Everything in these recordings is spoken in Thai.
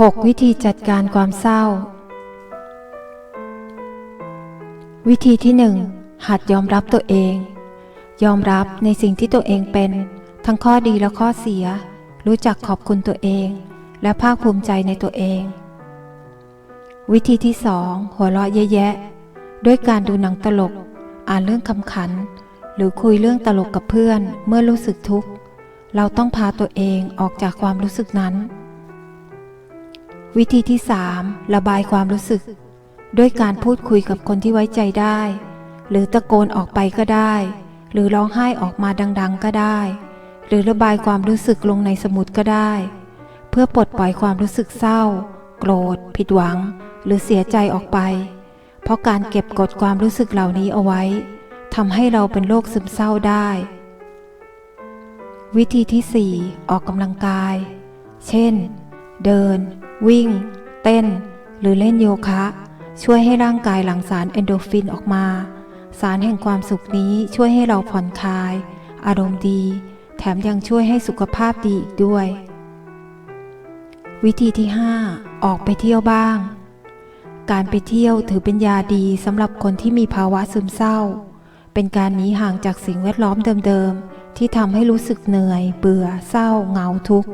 6 วิธีจัดการความเศร้า วิธีที่ 1 หัดยอมรับตัวเอง ยอมรับในสิ่งที่ตัวเองเป็น ทั้งข้อดีและข้อเสีย รู้จักขอบคุณตัวเอง และภาคภูมิใจในตัวเอง วิธีที่ 2 หัวเราะแย่ๆด้วยการดูหนังตลก อ่านเรื่องคำขัน หรือคุยเรื่องตลกกับเพื่อนเมื่อรู้สึกทุกข์ เราต้องพาตัวเองออกจากความรู้สึกนั้น วิธีที่ 3 ระบายความรู้สึก ด้วยการพูดคุยกับคนที่ไว้ใจได้ หรือตะโกนออกไปก็ได้ หรือร้องไห้ออกมาดัง ๆ ก็ได้ หรือระบายความรู้สึกลงในสมุดก็ได้ เพื่อปลดปล่อยความรู้สึกเศร้า โกรธ ผิดหวัง หรือเสียใจออกไป เพราะการเก็บกดความรู้สึกเหล่านี้เอาไว้ทำให้เราเป็นโรคซึมเศร้าได้ วิธีที่ 4 ออกกำลังกาย เช่น เดิน วิ่ง เต้น หรือเล่นโยคะ ช่วยให้ร่างกายหลั่งสารเอนโดฟินออกมา สารแห่งความสุขนี้ช่วยให้เราผ่อนคลาย อารมณ์ดี แถมยังช่วยให้สุขภาพดีอีกด้วย วิธีที่ 5 ออกไปเที่ยวบ้าง การไปเที่ยวถือเป็นยาดีสำหรับคนที่มีภาวะซึมเศร้า เป็นการหนีห่างจากสิ่งแวดล้อมเดิมๆที่ทำให้รู้สึกเหนื่อย เบื่อ เศร้า เหงาทุกข์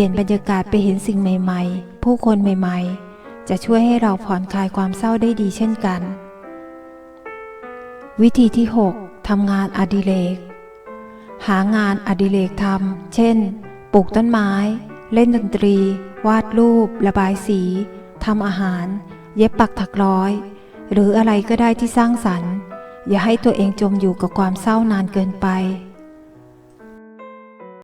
ปลี่ยนบรรยากาศไปเห็นสิ่งใหม่ๆ ผู้คนใหม่ๆ จะช่วยให้เราผ่อนคลายความเศร้าได้ดีเช่นกัน วิธีที่ 6ทำงานอดิเรก หางานอดิเรกทำเช่น ปลูกต้นไม้ เล่นดนตรี วาดรูป ระบายสีทำอาหาร เย็บปักถักร้อย หรืออะไรก็ได้ที่สร้างสรรค์ อย่าให้ตัวเองจมอยู่กับความเศร้านานเกินไป